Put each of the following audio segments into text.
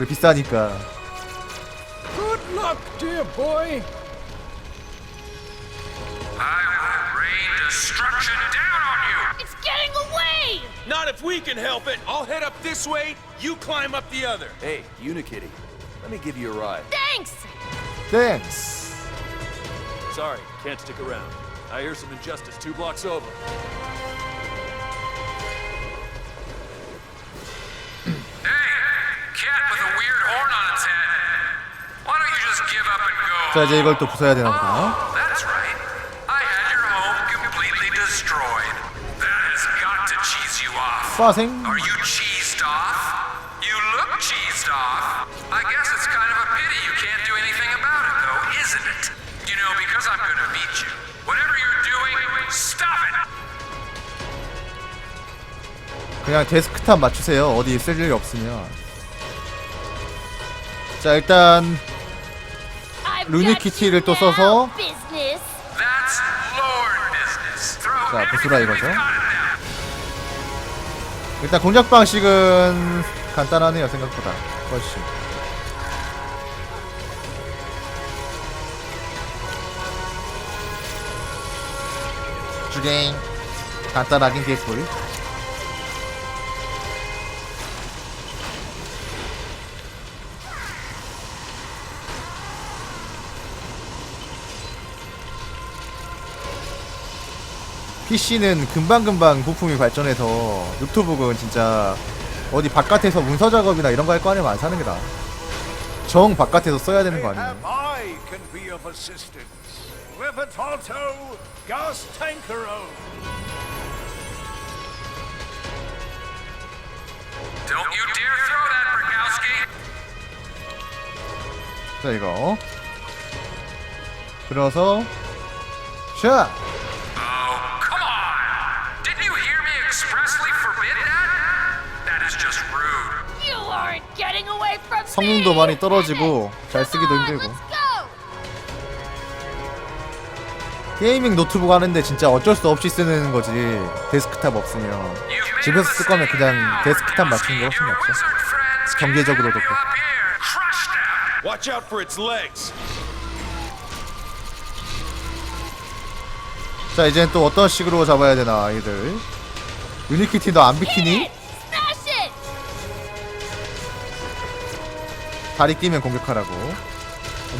그래 비싸니까 Good luck, dear boy. I will rain destruction down on you! It's getting away! Not if we can help it. I'll head up this way. You climb up the other. Hey, Unikitty, let me give you a ride. Thanks! 땡스 Sorry, can't stick around. I hear some injustice two blocks over. 자 이제 이걸 또 부숴야 되나 보다. 파생. 그냥 데스크탑 맞추세요. 어디 쓸 일이 없으면. 자 일단 루니 got 키티를 you 또 써서 business. That's Lord business. Throw 자, 부수라 이거죠. 일단 공작 방식은 간단하네요 생각보다 훨씬 주갱 간단하긴 개꿀 PC는 금방금방 부품이 발전해서 노트북은 진짜 어디 바깥에서 문서 작업이나 이런 거 할 거 아니면 안 사는 게 나아. 정 바깥에서 써야 되는 거 아니에요. 자 이거 들어서 샷! 성능도. 많이 떨어지고 잘 쓰기도 힘들고 Let's go! 게이밍 노트북 하는데 진짜 어쩔 수 없이 쓰는 거지 데스크탑 없으면 집에서 a 쓸 거면 그냥 데스크탑 맞추는 게. 훨씬 낫죠 경제적으로도 그렇고. Watch out for its legs. 자 이젠 또 어떤 식으로 잡아야 되나 아이들 유니키티 너 안 비키니? 다리 끼면 공격하라고.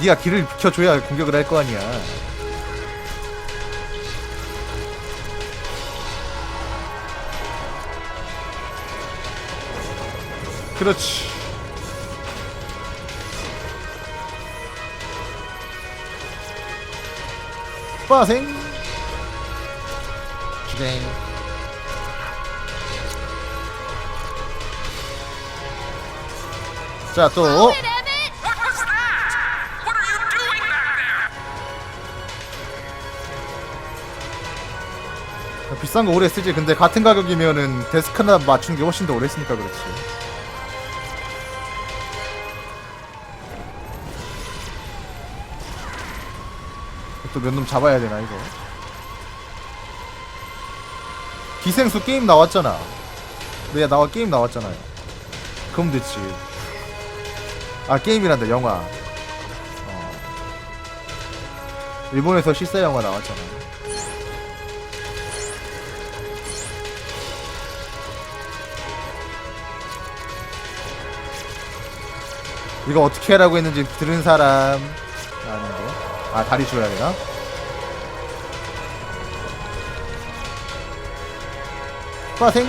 네가 길을 비켜줘야 공격을 할 거 아니야. 그렇지. 빠생. 주댕. 자또 비싼 거 오래 쓰지. 근데 같은 가격이면은 데스크나 맞추는 게 훨씬 더 오래 쓰니까 그렇지. 또 몇 놈 잡아야 되나 이거? 기생수 게임 나왔잖아. 네 나와 게임 나왔잖아요. 그럼 됐지. 아 게임이란다 영화. 어. 일본에서 실사 영화 나왔잖아 이거 어떻게 하라고 했는지 들은 사람 아닌데 아 다리 줘야 되나? 빠생.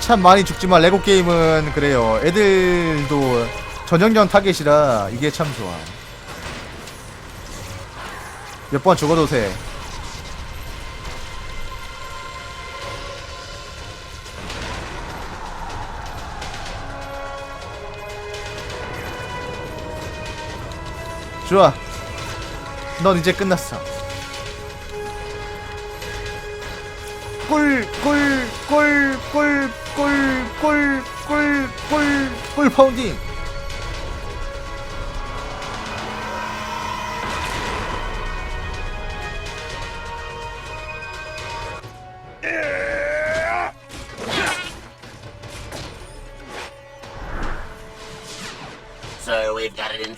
참 많이 죽지만 레고 게임은 그래요. 애들도 전형전 타겟이라 이게 참 좋아. 몇 번 죽어도 돼 좋아. 넌 이제 끝났어. 꿀, 꿀, 꿀, 꿀, 꿀, 꿀, 꿀, 꿀, 꿀 파운딩.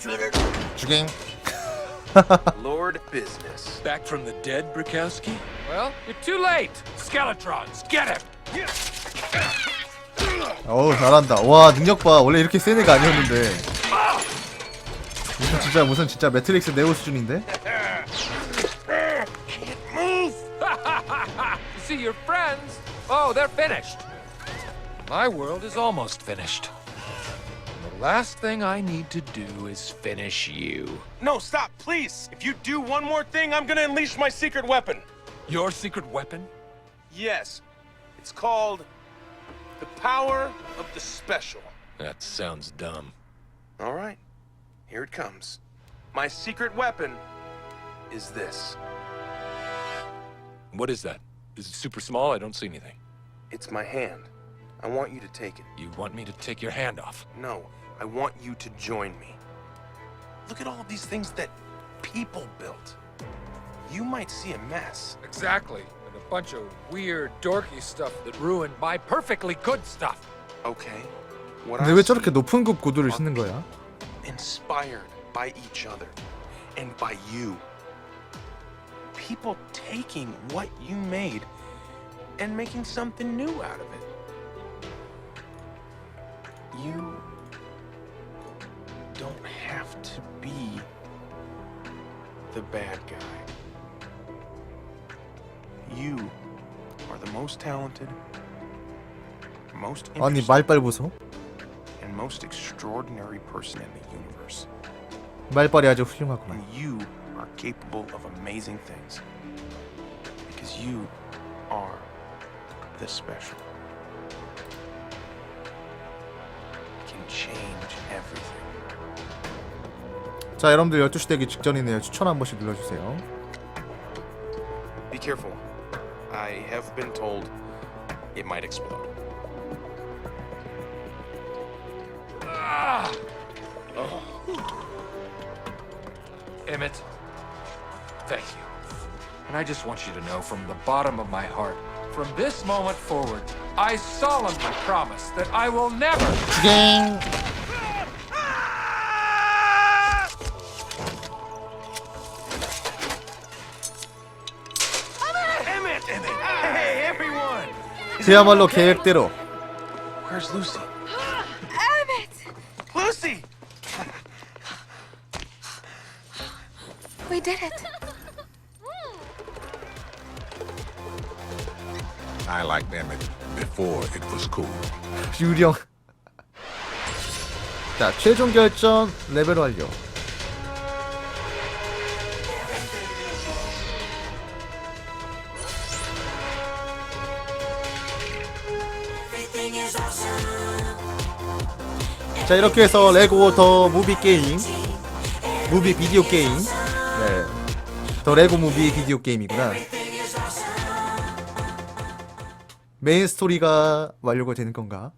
Twitter. 주갱 Lord business. Back from the dead, Brakowski? Well, you're too late. Skeletrons, get him. 어우 잘한다 와 능력 봐 원래 이렇게 센 애가 아니었는데 무슨 진짜 무슨 진짜 매트릭스 네오 수준인데 You see your friends? Oh, they're finished. My world is almost finished. The last thing I need to do is finish you. No, stop, please. If you do one more thing, I'm gonna unleash my secret weapon. Your secret weapon? Yes. It's called the power of the special. That sounds dumb. All right. Here it comes. My secret weapon is this. What is that? Is it super small? I don't see anything. It's my hand. I want you to take it. You want me to take your hand off? No, I want you to join me. Look at all of these things that people built. You might see a mess. Exactly. And a bunch of weird, dorky stuff that ruined my perfectly good stuff. Okay. What 근데 I 왜 see 저렇게 높은 급 구두를 신는 거야? inspired by each other and by you. People taking what you made and making something new out of it. You don't have to be the bad guy. You are the most talented, most 아니 interesting, 말빨 보소 and most extraordinary person in the universe. 말빨이 아주 훌륭하구만 And you are capable of amazing things. Because you are the special. Can change everything. 자 여러분들 12시 되기 직전이네요 추천 한 번씩 눌러주세요 Be careful. I have been told it might explode. Emmett, thank you. And I just want you to know from the bottom of my heart, from this moment forward, I solemnly promise that I will never. 그야말로 계획대로 Where's Lucy? Emmett! Lucy! We did it. I liked Emmett before it was cool. 유령 자 최종 결정 레벨 완료 자 이렇게 해서 레고 더 무비 게임 무비 비디오 게임. 네더 레고 무비 비디오 게임이구나. 메인 스토리가 완료가 되는 건가?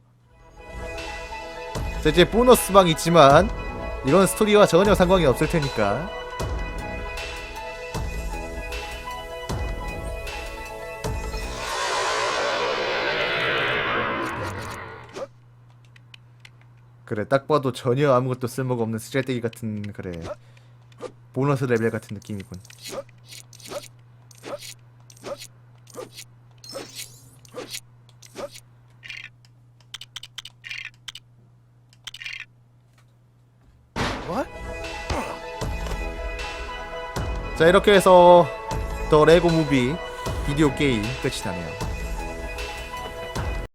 자 이제 보너스방 있지만 이건 스토리와 전혀 상관이 없을 테니까 그래 딱 봐도 전혀 아무것도 쓸모가 없는 쓰잘데기 같은 그래 보너스 레벨 같은 느낌이군. 자 이렇게 해서 더 레고 무비 비디오 게임 끝이 나네요